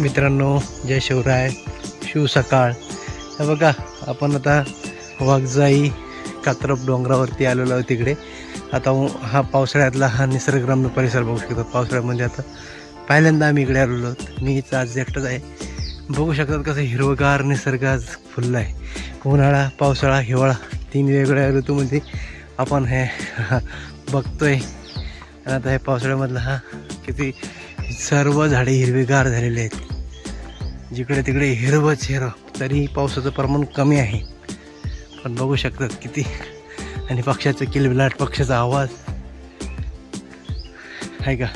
मित्रांनो जय शिवराय शिव सकाळ. हे बघा आपण आता वाघजाई कात्रप डोंगरावरती आलेलो आहोत तिकडे. आता हा पावसाळ्यातला हा निसर्गरम्य परिसर बघू शकतो. पावसाळ्यामध्ये म्हणजे आता पहिल्यांदा आम्ही इकडे आलेलो आहोत. मीच आज एकटाच आहे. बघू शकतात कसं हिरवगार निसर्ग आज फुलला आहे. उन्हाळा पावसाळा हिवाळा तीन वेगवेगळ्या ऋतूमध्ये आपण हे बघतोय. आणि आता हे पावसाळ्यामधला हा किती सर्व झाडे हिरवेगार झालेले आहेत. जिकडे तिकडे हिरवंच हिरवं तरी पावसाचं प्रमाण कमी आहे. पण बघू शकतात किती. आणि पक्षाचं किलबिलाट पक्षाचा आवाज. आहे का?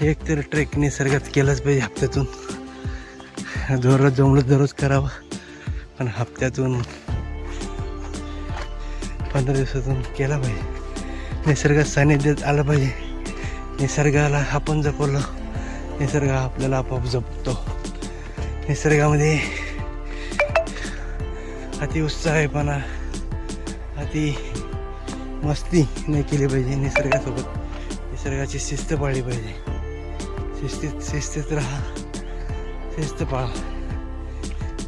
एक तर ट्रेक निसर्गात केलंच पाहिजे हप्त्यातून. दररोज जमलं दररोज करावं. पण हप्त्यातून पंधरा दिवसातून केला पाहिजे. निसर्गात सानिध्यात आलं पाहिजे. निसर्गाला आपण जपवलं निसर्ग आपल्याला आपोआप जपतो. निसर्गामध्ये अति उत्साहपणा अति मस्ती नाही केली पाहिजे निसर्गासोबत. निसर्गाची शिस्त पाळली पाहिजे. शिस्तीत शिस्तीत राहा. शिस्त पाळा.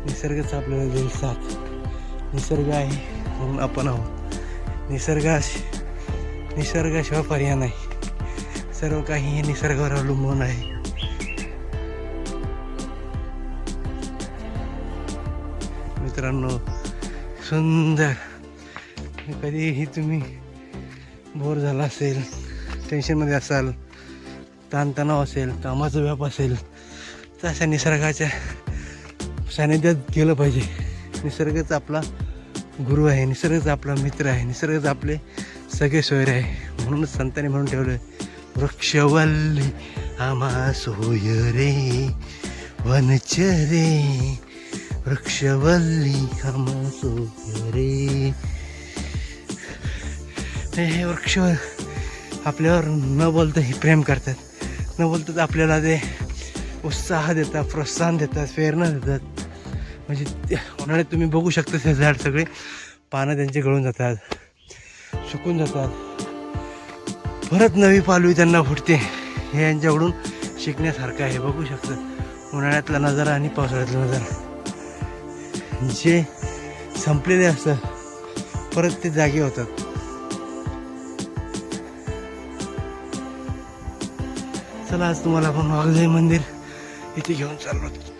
निसर्गच आपल्याला देईल साथ. निसर्ग आहे म्हणून आपण आहोत. निसर्गाश निसर्गाशिवाय पर्याय नाही. सर्व काही हे निसर्गावर अवलंबून आहे. मित्रांनो सुंदर. कधीही तुम्ही बोर झाला असेल टेन्शनमध्ये असाल ताणतणाव असेल कामाचा व्याप असेल तर अशा निसर्गाच्या सानिध्यात गेलं पाहिजे. निसर्गच आपला गुरु आहे निसर्गच आपला मित्र आहे निसर्गच आपले सगळे सोयरे आहे. म्हणूनच संतांनी म्हणून ठेवलं वृक्षवल्ली आम्हा सोय रे वनचरे वृक्षवल्ली आम्हा सोय रे. हे हे वृक्ष आपल्यावर न बोलता हे प्रेम करतात. न बोलतात आपल्याला ते उत्साह देतात प्रोत्साहन देतात प्रेरणा देतात. म्हणजे उन्हाळ्यात तुम्ही बघू शकता ते झाड सगळे. पानं त्यांचे गळून जातात. सुकून जातात. परत नवी पालवी त्यांना फुटते. हे यांच्याकडून शिकण्यासारखं आहे. बघू शकतात उन्हाळ्यातला नजारा आणि पावसाळ्यातला नजारा. जे संपलेले असतात परत ते जागे होतात. चला आज तुम्हाला आपण वाघजाई मंदिर इथे घेऊन चाललो.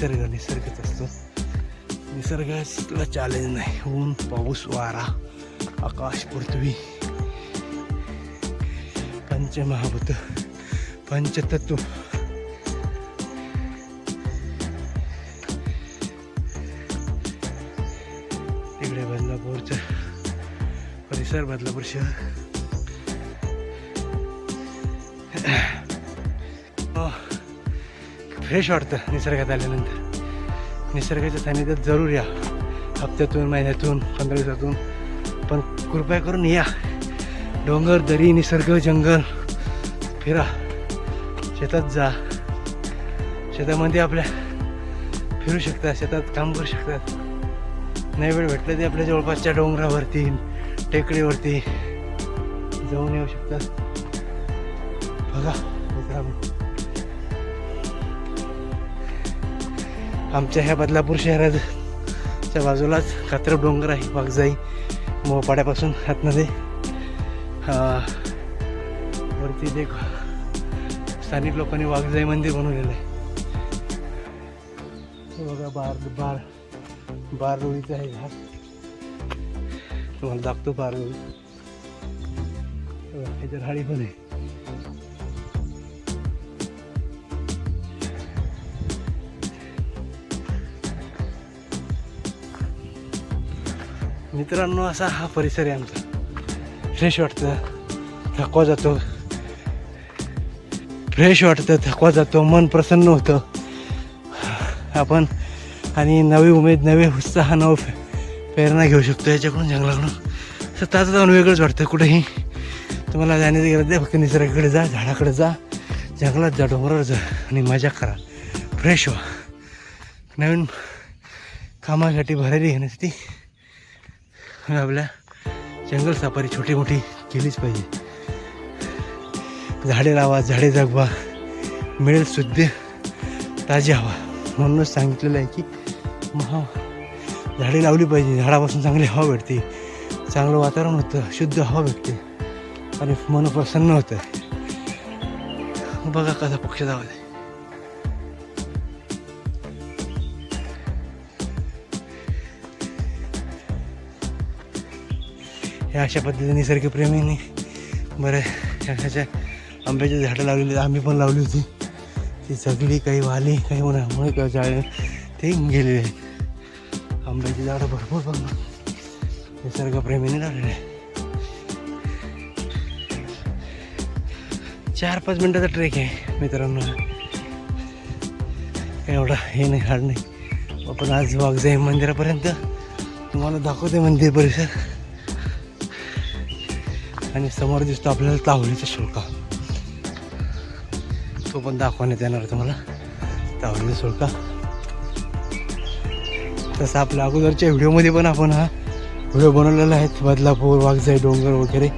निसर्ग निसर्गच असतो. निसर्गाला चॅलेंज नाही. ऊन पाऊस वारा आकाश पृथ्वी पंचमहाभूत पंचतत्व. तिकडे बदलापूरचं परिसर बदलापूर शहर फ्रेश वाटतं निसर्गात आल्यानंतर. निसर्गाच्या सानिध्यात जरूर या. हप्त्यातून महिन्यातून पंधरा दिवसातून. पण कृपया करून या. डोंगर दरी निसर्ग जंगल फिरा. शेतात जा. शेतामध्ये आपल्या फिरू शकतात शेतात काम करू शकतात नाही वेळ भेटलं ते आपल्या जवळपासच्या डोंगरावरती टेकडीवरती जाऊन येऊ शकतात बघा मित्रांनो. आमच्या ह्या बदलापूर शहराच्या बाजूलाच कात्र डोंगर आहे वाघजाई मोपाड्यापासून आतमध्ये. वरती ते स्थानिक लोकांनी वाघजाई मंदिर बनवलेलं आहे. बघा बार बार बारडोळीचं आहे झाड तुम्हाला दाखतो बारडोळी. हे बघा, पण आहे. मित्रांनो असा हा परिसर आहे आमचा. फ्रेश वाटतं थकवा जातो. फ्रेश वाटतं थकवा जातो मन प्रसन्न होतं. आपण आणि नवी उमेद नवे उत्साह नव प्रेरणा घेऊ शकतो याच्याकडून जंगलाकडून. तर ताजं जाऊन वेगळंच वाटतं कुठेही. तुम्हाला जाण्याची गरज फक्त निसर्गाकडे जा झाडाकडे जा जंगलात जा डोंगरावर जा आणि मजा करा. फ्रेश व्हा. नवीन कामासाठी भरारी घेण्यासाठी आपल्या जंगल सफारी छोटी मोठी केलीच पाहिजे. झाडे लावा झाडे जगवा मिळेल शुद्ध ताजी हवा. म्हणूनच सांगितलेलं आहे की महा झाडे लावली पाहिजे झाडापासून चांगली हवा भेटते. चांगलं वातावरण होतं शुद्ध हवा भेटते. आणि मन प्रसन्न होतं. बघा कसा पक्ष आवाज हे अशा पद्धतीने निसर्गप्रेमीने बरं ह्याच्या आंब्याची झाडं लावलेली आम्ही पण लावली होती. ती सगळी काही वाली काही उन्हामुळे काही जाळे ते गेलेले आहेत. आंब्याची झाडं भरपूर पण निसर्गप्रेमीने लावलेले आहे चार पाच मिनटाचा ट्रेक आहे मित्रांनो. एवढा हे नाही हाड नाही. आपण आज वाघजाई मंदिरापर्यंत. तुम्हाला दाखवते मंदिर परिसर. आणि समोर दिसतो आपल्याला तावडीचा शुल्का. तो पण दाखवण्यात येणार तुम्हाला. तावडीचा शुल्का. तसं आपल्या अगोदरच्या व्हिडिओमध्ये पण आपण हा व्हिडिओ बनवलेला आहे. बदलापूर वाघजाई डोंगर वगैरे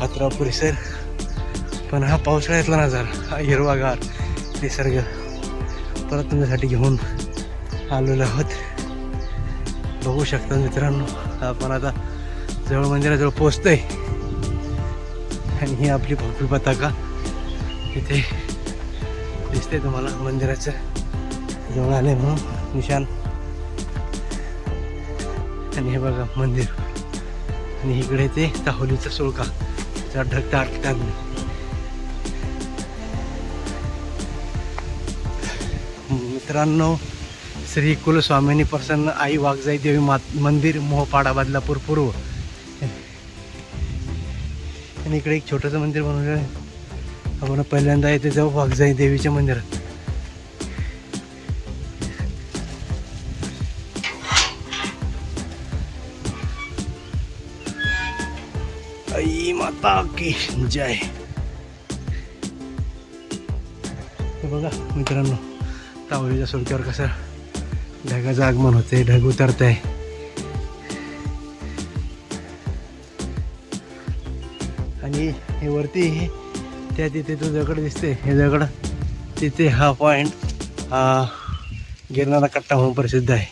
खातरा परिसर. पण हा पावसाळ्यातला नजारा हा हिरवागार निसर्ग. परत तुमच्यासाठी घेऊन आलेलो आहोत. बघू शकता मित्रांनो. आपण आता जवळ मंदिराजवळ पोचतोय आणि ही आपली भव्य पताका. इथे दिसते तुम्हाला मंदिराचं. जवळ आले म्हणून निशान. आणि हे बघा मंदिर. आणि इकडे ते ताहोलीचा सुळका. त्याचा ढग टाकतात मित्रांनो श्री कुलस्वामिनी प्रसन्न आई वाघजाई देवी मात मंदिर मोहपाडा बदलापूर पूर्व. आणि इकडे एक छोटंसं मंदिर बनवलेलं आहे. आपण पहिल्यांदा येते जाऊ वाघजाई देवीच्या मंदिरात. आई माता की जय. हे बघा मित्रांनो तावळीच्या सुरक्यावर कसं ढगाचं आगमन होते ढग उतरत आहे आणि हे वरती त्या तिथे तो दगड दिसते हे दगड तिथे हा पॉइंट हा गिरणारा कट्टा म्हणून प्रसिद्ध आहे.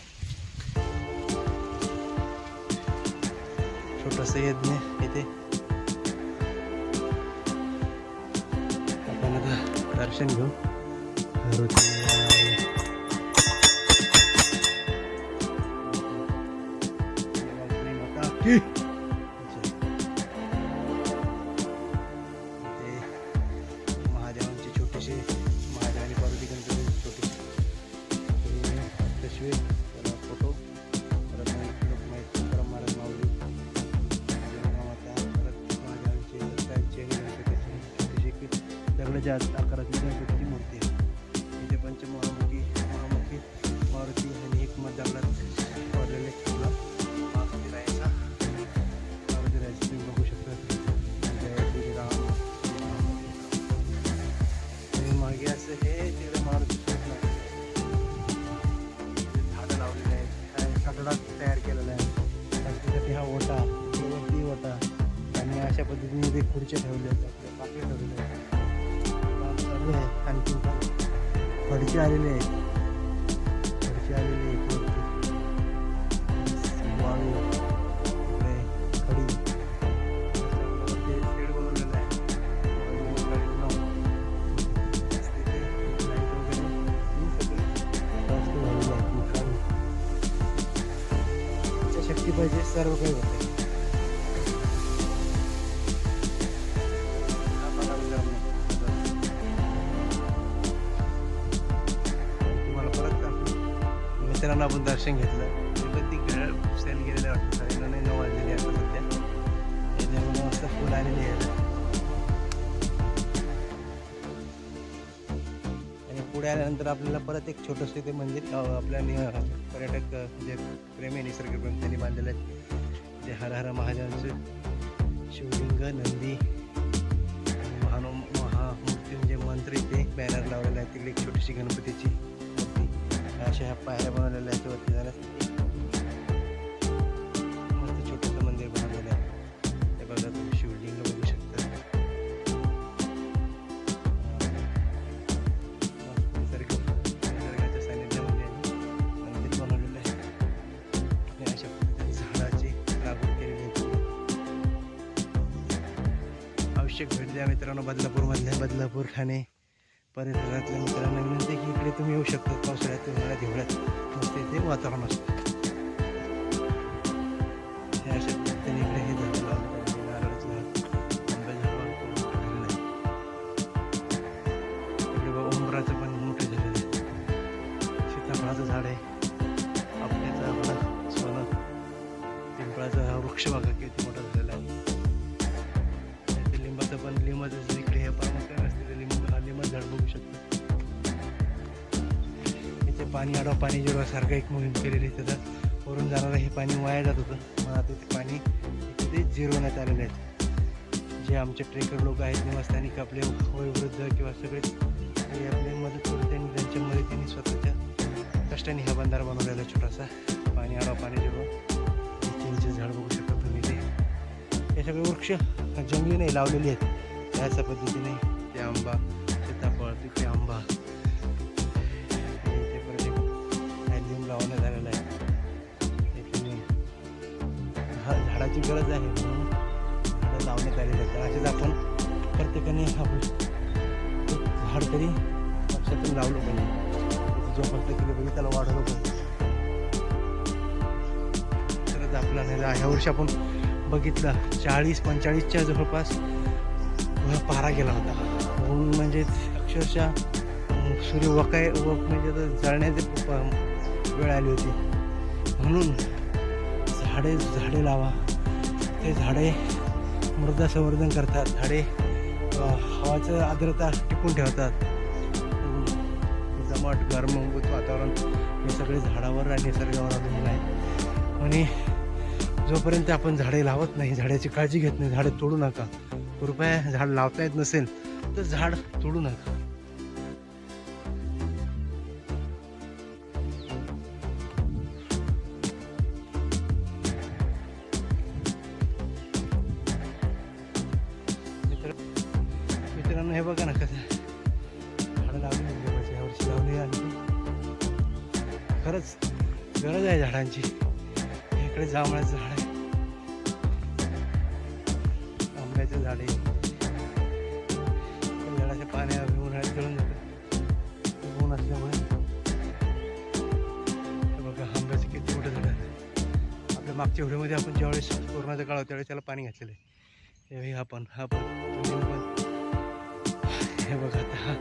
एक दगडाच्या सर्व काही होते. तुम्हाला परत मित्रांना आपण दर्शन घेतलं. ते पण ती घळ सेल गेलेलं वाटतं. साडेनऊ नाही नऊ वाजलेली आहे आता सध्या. हे देवाला मस्त फुल आलेली आहे आणि पुढे आल्यानंतर आपल्याला परत एक छोटंसं ते मंदिर आपल्या नि- पर्यटक जे प्रेमी निसर्गप्रेम त्यांनी बांधलेलं आहे. हर हर महादेवांचं शिवलिंग नंदी आणि महानो महामृत्युंजय म्हणजे मंत्र इथे बॅनर लावलेला आहे तिकडे एक छोटीशी गणपतीची मूर्ती. अशा ह्या पायऱ्या बनवलेल्या आहेत वरती. जाण्यासाठी बदलापूरमधल्या बदलापूर ठाणे परिसरातल्या मित्रांना विनंती की इकडे तुम्ही येऊ शकता. पावसाळ्यात तुम्हाला हिवाळ्यात मस्त इथे वातावरण असतं. इथे पाणी आडवा एक मोहीम केलेली आहे त्याचं वरून जाणारं हे पाणी वाया जात होतं. मग आता ते पाणी तिथे ते जिरवण्यात आलेलं आहे. जे आमचे ट्रेकर लोक आहेत निवासस्थानिक आपले वयोवृद्ध किंवा सगळेच हे आपले मदत करून त्यांनी त्यांच्या मदतीने स्वतःच्या कष्टाने हा बंधार बनवलेला छोटासा. पाणी आडवा पाणी जिरवा. चिंचे झाड बघू शकता तुम्ही ते हे सगळे वृक्ष जंगली नाही लावलेली आहेत. त्याच पद्धतीने ते आंबा हा गरज आहे. म्हणून झाडं लावण्यात आलेली आहेत असेच आपण प्रत्येकाने आपण झाड तरी पक्षातून लावलं पाहिजे. जो फक्त केलं पाहिजे त्याला वाढवलं पाहिजे. तरच आपला नाही ह्या वर्षी आपण बघितलं. चाळीस पंचेचाळीसच्या जवळपास पारा गेला होता. ऊन म्हणजे अक्षरशः सूर्य वकाय व म्हणजे तर जळण्याची वेळ आली होती. म्हणून झाडे झाडे लावा. ते झाडे मृदा संवर्धन करतात झाडे हवाचं आर्द्रता टिकून ठेवतात. अं, दमट गरमभूत वातावरण हे सगळे झाडावर आणि निसर्गावर अवलंबून आहे. आणि जोपर्यंत आपण झाडे लावत नाही झाडाची काळजी घेत नाही झाडे तोडू नका. कृपया झाड लावता येत नसेल तर झाड तोडू नका. मागच्या व्हिडिओमध्ये आपण ज्यावेळेस कोरोनाचा काळ होता त्यावेळेस त्याला पाणी घातलेलं आहे. हे हा पण हा पण. हे बघा आता हा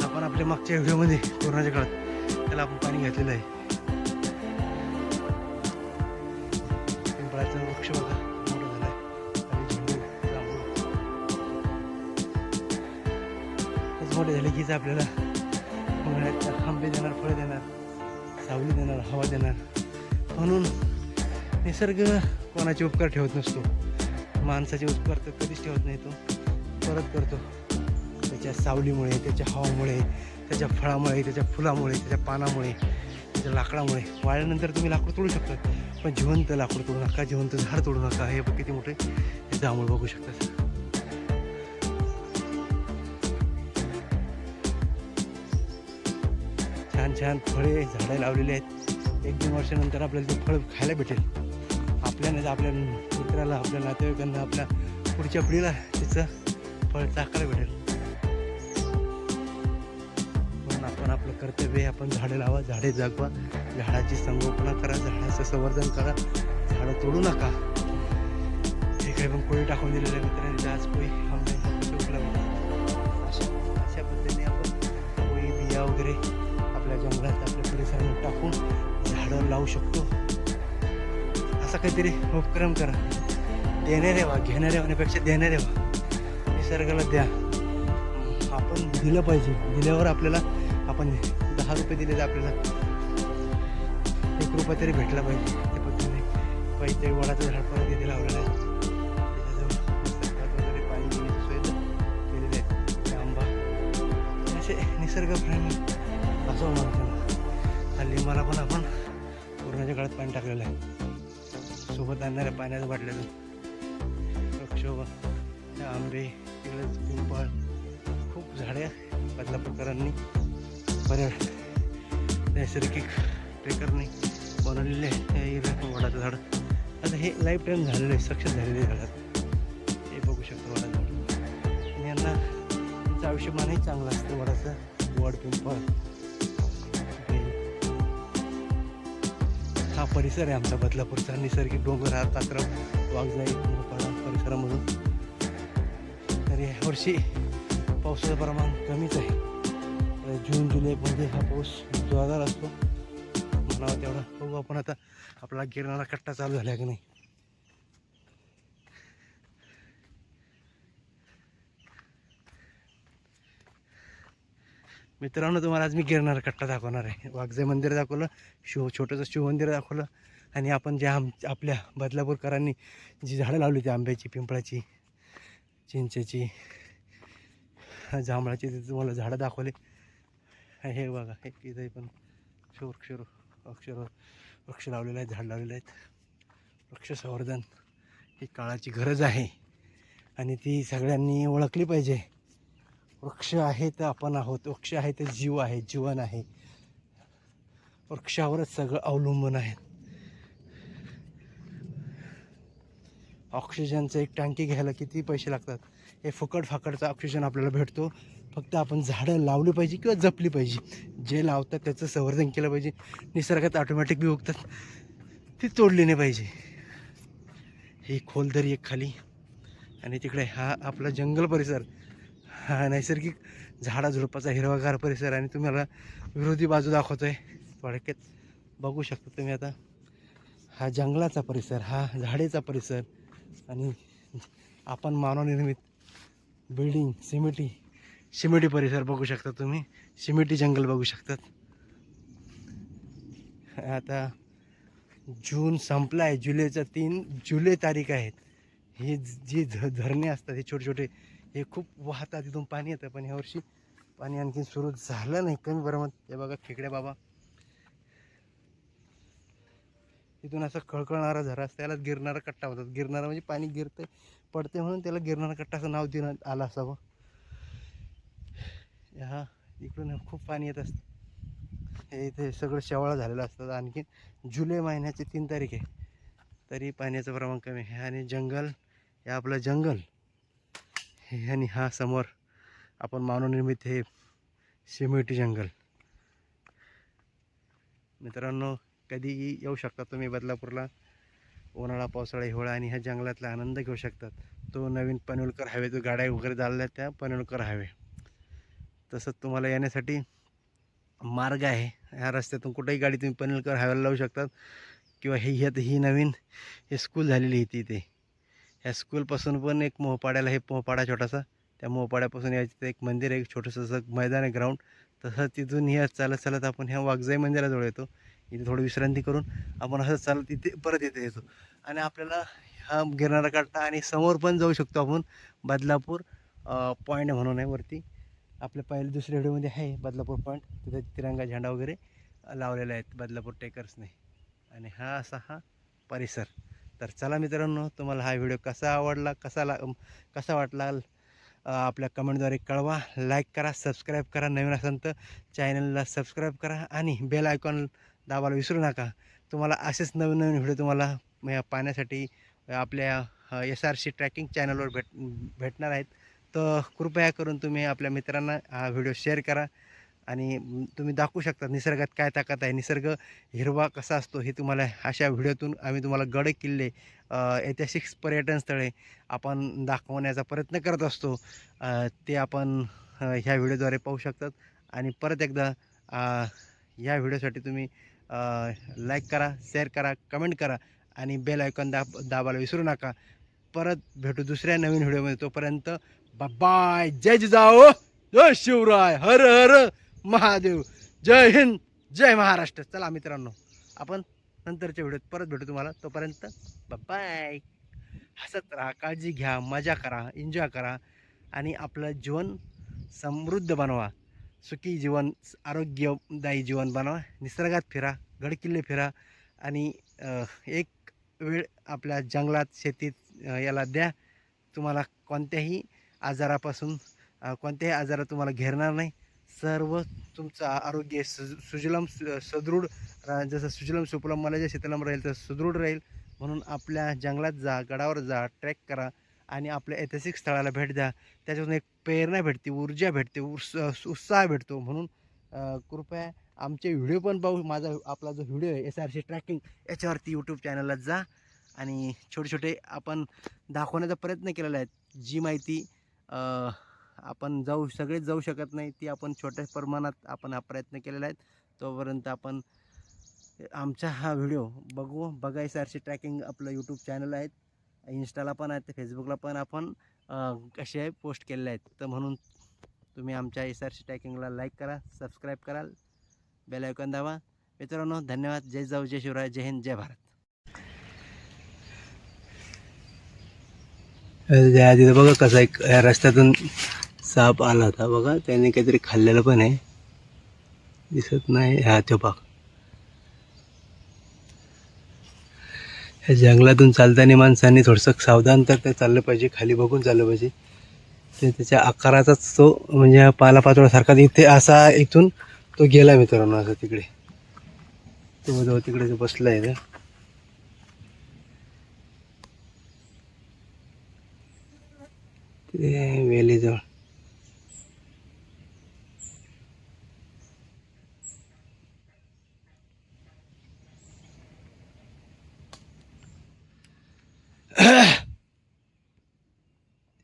हा पण आपल्या मागच्या व्हिडिओमध्ये कोरोनाच्या काळात त्याला आपण पाणी घातलेलं आहे. पिंपळाचं वृक्ष बघा मोठं झालं आहे झेंडू मोठे झाले कीच आपल्याला उन्हाळ्यात आंबे देणार फळं देणार सावली देणार हवा देणार. म्हणून निसर्ग कोणाचे उपकार ठेवत नसतो. माणसाचे उपकार तर कधीच ठेवत नाही तो. परत करतो. त्याच्या सावलीमुळे त्याच्या हवामुळे त्याच्या फळामुळे त्याच्या फुलामुळे त्याच्या पानामुळे त्याच्या लाकडामुळे. वाळल्यानंतर तुम्ही लाकूड तोडू शकता. पण जिवंत लाकूड तोडू नका जिवंत झाड तोडू नका. हे बघ किती मोठे. हे जांभूळ बघू शकता छान छान फळे झाडं लावलेली आहेत. एक दोन वर्षानंतर आपल्याला ते फळ खायला भेटेल. आपल्या आपल्या मित्राला आपल्या नातेवाईकांना आपल्या पुढच्या पिढीला त्याचं फळ चाकायला भेटेल. म्हणून आपण आपलं कर्तव्य आहे आपण झाडे लावा झाडे जगवा झाडाची संगोपना करा झाडाचं संवर्धन करा झाडं तोडू नका. हे काही पण कोळी टाकून दिलेल्या मित्रांनी आज कोळी उपलब्ध अशा अशा पद्धतीने आपण कोळी बिया वगैरे आपल्या जंगलात आपल्या परिसरात टाकून झाडं लावू शकतो. असा काहीतरी उपक्रम करा. देणारे व्हा घेणारे होण्यापेक्षा देणारे व्हा निसर्गाला द्या. आपण दिलं पाहिजे. दिल्यावर आपल्याला आपण दहा रुपये दिले तर आपल्याला एक रुपया तरी भेटला पाहिजे. त्या पद्धतीने पैसे वडाचं झाड परत तिथे लावलेलं आहे. त्याच्याजवळ वगैरे पाणी देण्याची सोय केलेली आहे. आंबा. असे निसर्गप्रेमी असं म्हणतो. हल्ली मला पण आपण कोरोनाच्या काळात पाणी टाकलेलं आहे. सोबत आणणाऱ्या पाण्याचं बाटल्याचं. वृक्षोभ आंबे तिकडे पिंपळ खूप झाडे बदलापूरकरांनी बऱ्या नैसर्गिक ट्रेकरने बनवलेले आहे. वडाचं झाड. आता हे लाईफ टाईम झालेलं आहे सक्सेस झालेले झाडात. हे बघू शकतो वडाचं झाड. आणि यांना त्यांचं आयुष्यमानही चांगलं असतं वडाचं वड पिंपळ. हा परिसर आहे आमचा बदलापूरचा. निसर्गिक डोंगर हा कात्रप वाघजाई परिसरामधून तर यावर्षी पावसाचं प्रमाण कमीच आहे. जून जुलैमध्ये हा पाऊस जोरदार असतो. म्हणावा तेवढा. बघू आपण आता आपला गिरणारा कट्टा चालू झाला की नाही. मित्रांनो तुम्हाला आज मी गिरणार कट्टा दाखवणार आहे. वाघजे मंदिर दाखवलं शिव छोटंसं शिवमंदिर दाखवलं आणि आपण ज्या आम आपल्या बदलापूरकरांनी जी झाडं लावली होती आंब्याची पिंपळाची चिंचेची जांभळाची ते तुम्हाला झाडं दाखवले. हे बघा हे इथे पण वृक्ष वृक्ष वृक्ष लावलेले आहेत झाड लावलेले आहेत. वृक्ष संवर्धन ही काळाची गरज आहे आणि ती सगळ्यांनी ओळखली पाहिजे. वृक्ष आहे तर आपण आहोत वृक्ष आहे तर जीव आहे जीवन आहे. वृक्षावरच सगळं अवलंबून आहे. ऑक्सिजनचं एक टँकी घ्यायला किती पैसे लागतात? हे फुकट फाकटचा ऑक्सिजन आपल्याला भेटतो. फक्त आपण झाडं लावली पाहिजे किंवा जपली पाहिजे. जे लावतात त्याचं संवर्धन केलं पाहिजे. निसर्गात ऑटोमॅटिक बी उगतात. ती तोडली नाही पाहिजे. ही खोल दरी एक खाली. आणि तिकडे हा आपला जंगल परिसर. नैसर्गिक झाडा झुडपाचा हिरवागार परिसर आणि तुम्हाला विरोधी बाजू दाखवतोय. थोडक्यात बघू शकता तुम्ही आता. हा जंगलाचा परिसर हा झाडेचा परिसर आणि आपण मानवनिर्मित बिल्डिंग सिमेटी सिमेटी परिसर बघू शकता तुम्ही. सिमेटी जंगल बघू शकतात. आता जून संपला आहे जुलैचा तीन जुलै तारीख आहेत. हे जी ध धरणे असतात हे छोटे छोटे हे खूप वाहतं तिथून पाणी येतं पण यावर्षी पाणी आणखी सुरू झालं नाही. कमी प्रमाणात हे बघा खेकड्या बाबा. तिथून असं कळकळणारा झरा असतं. त्याला गिरणारा कट्टा होतात. गिरणारा म्हणजे पाणी गिरते पडते म्हणून त्याला गिरणारा कट्टा असं नाव देण्यात आलं असावं. हा इकडून खूप पाणी येत असतं. हे इथे सगळं शेवाळं झालेलं असतं. आणखी जुलै महिन्याची तीन तारीख आहे. तरी पाण्याचं प्रमाण कमी आहे. आणि जंगल हे आपलं जंगल. हे आणि हा समोर आपण मानवनिर्मित हे सिमेटी जंगल. मित्रांनो कधीही येऊ शकता तुम्ही बदलापूरला. उन्हाळा पावसाळा हिवाळा आणि ह्या जंगलातला आनंद घेऊ शकतात तो नवीन पनवेलकर हायवे तो गाड्या वगैरे झालेल्या त्या पनवेलकर हायवे. तसंच तुम्हाला येण्यासाठी मार्ग आहे. ह्या रस्त्यातून कुठेही गाडी तुम्ही पनवेलकर हायवेला लावू शकतात. किंवा हे ह्यात ही नवीन हे स्कूल झालेली आहे ती ह्या स्कूलपासून पण एक मोहपाड्याला हे मोहपाडा छोटासा त्या मोहपाड्यापासून यायचं एक मंदिर आहे एक छोटंसं असं मैदान आहे ग्राउंड तसं तिथून ह्या चालत चालत आपण ह्या वाघजाई मंदिराजवळ येतो. इथे थोडी विश्रांती करून आपण असं चालत इथे परत इथे येतो. आणि आपल्याला हा गिरणारा काढता आणि समोर पण जाऊ शकतो आपण बदलापूर पॉईंट म्हणून आहे वरती. आपल्या पहिले दुसऱ्या व्हिडिओमध्ये आहे बदलापूर पॉईंट तिथे तिरंगा झेंडा वगैरे लावलेला आहेत बदलापूर टेकर्सने आणि हा असा हा परिसर. तर चला मित्रांनो तुम्हाला हा व्हिडिओ कसा आवडला कसा ला कसा वाटला आपल्या कमेंटद्वारे कळवा. लाईक करा सबस्क्राईब करा नवीन असाल तर चॅनलला सबस्क्राईब करा आणि बेल आयकॉन दाबायला विसरू नका. तुम्हाला असेच नवीन नवीन व्हिडिओ तुम्हाला पाहण्यासाठी आपल्या एस आर सी ट्रॅकिंग चॅनलवर भेट भेटणार आहेत. तर कृपया करून तुम्ही आपल्या मित्रांना हा व्हिडिओ शेअर करा. आणि तुम्ही दाखवू शकता निसर्गात काय ताकद आहे निसर्ग हिरवा कसा असतो हे तुम्हाला अशा व्हिडिओतून आम्ही तुम्हाला गड किल्ले ऐतिहासिक पर्यटन स्थळे आपण दाखवण्याचा प्रयत्न करत असतो. ते आपण ह्या व्हिडिओद्वारे पाहू शकतात. आणि परत एकदा ह्या या व्हिडिओसाठी तुम्ही लाईक करा शेअर करा कमेंट करा आणि बेल आयकॉन दाब दाबायला विसरू नका. परत भेटू दुसऱ्या नवीन व्हिडिओमध्ये. तोपर्यंत बाय जय जिजाऊ. जय शिवराय. हर हर. महादेव. जय हिंद जय महाराष्ट्र. चला मित्रांनो आपण नंतरच्या व्हिडिओत परत भेटू तुम्हाला. तोपर्यंत बाय हसत राहा काळजी घ्या मजा करा एन्जॉय करा आणि आपलं जीवन समृद्ध बनवा. सुखी जीवन आरोग्यदायी जीवन बनवा. निसर्गात फिरा गडकिल्ले फिरा आणि एक वेळ आपल्या जंगलात शेतीत याला द्या. तुम्हाला कोणत्याही आजारापासून कोणत्याही आजारात तुम्हाला घेरणार नाही. सर्व तुमचं आरोग्य स सुजलम सदृढ रा- जसं सुजलम सुपलम मला ज्या शीतलम राहील तर सुदृढ राहील. म्हणून आपल्या जंगलात जा गडावर जा ट्रॅक करा आणि आपल्या ऐतिहासिक स्थळाला भेट द्या. त्याच्यातून एक प्रेरणा भेटते ऊर्जा भेटते उर्स उत्साह भेटतो. म्हणून कृपया आमचे व्हिडिओ पण पाहू. माझा आपला जो व्हिडिओ आहे एस आर सी ट्रॅकिंग याच्यावरती यूट्यूब चॅनलला जा आणि छोटे छोटे आपण दाखवण्याचा प्रयत्न केलेला आहे. जी माहिती आपण जाऊ सगळेच जाऊ शकत नाही ती आपण छोट्या प्रमाणात आपण हा प्रयत्न केलेला आहे. तोपर्यंत आपण आमचा हा व्हिडिओ बघू. बघा एस ट्रॅकिंग आपलं यूट्यूब चॅनल आहेत इन्स्टाला पण आहेत फेसबुकला पण आपण कसे पोस्ट केलेले आहेत. तर म्हणून तुम्ही आमच्या एस आर सी ट्रॅकिंगला लाईक करा सबस्क्राईब कराल बेल आयकॉन मित्रांनो धन्यवाद. जय जाऊ जय शिवराय जय हिंद जय भारत. बघा कसं एक या रस्त्यातून साप आला होता बघा. त्याने काहीतरी खाल्लेलं पण आहे. दिसत नाही. हा तो भाग ह्या जंगलातून चालताना माणसांनी थोडंसं सावधान तर ते चाललं पाहिजे. खाली बघून चाललं पाहिजे. ते त्याच्या आकाराचाच तो म्हणजे हा पालापाचोळासारखा इथे असा इथून तो गेला मित्रांनो असं तिकडे. तो जवळ तिकडे जो बसला आहे ते वेलीजवळ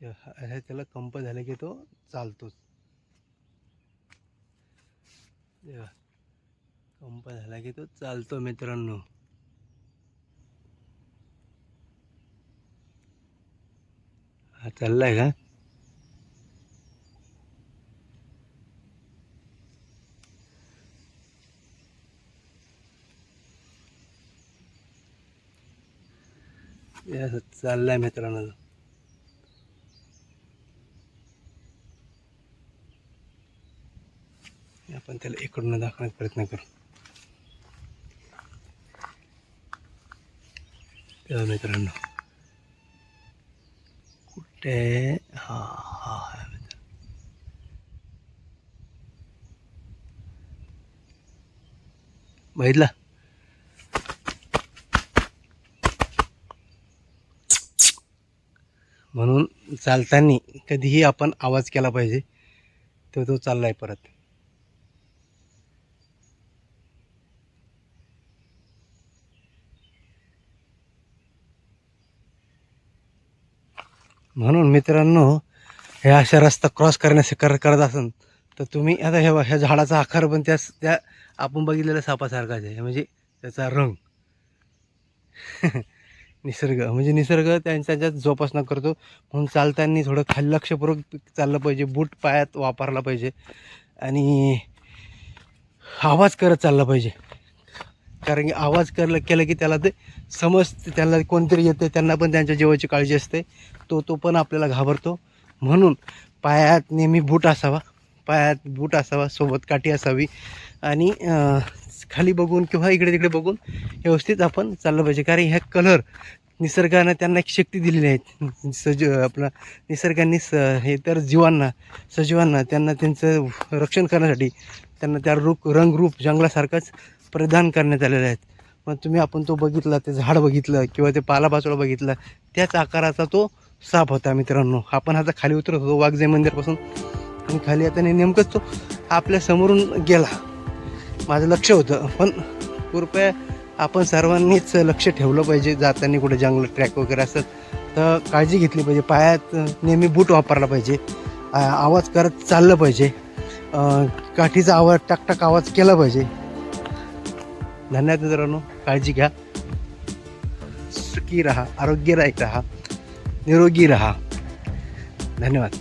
ते हे त्याला कंप झालं की तो चालतोच. कंप झाला की तो चालतो मित्रांनो. हा चाललाय का? चाललाय मित्रांनो. आपण त्याला इकडून दाखवण्याचा प्रयत्न करू. तेव्हा मित्रांनो. कुठे? हा हा हा मित्र. बघितला? म्हणून चालताना कधीही आपण आवाज केला पाहिजे तो तो चाललाय परत. म्हणून मित्रांनो हे अशा रस्ता क्रॉस करण्यास कर करत असन तर तुम्ही आता हे ह्या झाडाचा आकार पण त्या त्या आपण बघितलेल्या सापासारखाच आहे. म्हणजे त्याचा रंग. निसर्ग. म्हणजे निसर्ग त्यांच्या ज्यात जोपासना करतो. म्हणून चालताना थोडं खाली लक्षपूर्वक चाललं पाहिजे. बूट पायात वापरला पाहिजे. आणि आवाज करत चालला पाहिजे. कारण की आवाज करलं केलं की त्याला ते समजते त्याला कोणतरी येते त्यांना पण त्यांच्या जीवाची काळजी असते. तो तो पण आपल्याला घाबरतो. म्हणून पायात नेहमी बूट असावा. पायात बूट असावा सोबत काठी असावी. आणि खाली बघून किंवा इकडे तिकडे बघून व्यवस्थित आपण चाललं पाहिजे. कारण ह्या कलर निसर्गानं त्यांना एक शक्ती दिलेली आहे. सज आपला निसर्गाने स हे तर जीवांना सजीवांना त्यांना त्यांचं रक्षण करण्यासाठी त्यांना त्या रूप रंगरूप जंगलासारखंच प्रदान करण्यात आलेले आहेत. मग तुम्ही आपण तो बघितला ते झाड बघितलं किंवा ते पालापाचोळा बघितला त्याच आकाराचा तो साप होता मित्रांनो. आपण आता खाली उतरत होतो वाघजे मंदिरपासून. आणि खाली आता नेमकंच तो आपल्या समोरून गेला. माझं लक्ष होतं पण कृपया आपण सर्वांनीच लक्ष ठेवलं पाहिजे. जाताना कुठे जंगल ट्रॅक वगैरे असतात तर काळजी घेतली पाहिजे. पायात नेहमी बूट वापरला पाहिजे. आवाज करत चाललं पाहिजे. काठीचा आवाज टाकटाक आवाज केला पाहिजे. धन्यवाद मित्रांनो काळजी घ्या. सुखी राहा आरोग्यदायक राहा निरोगी राहा. धन्यवाद.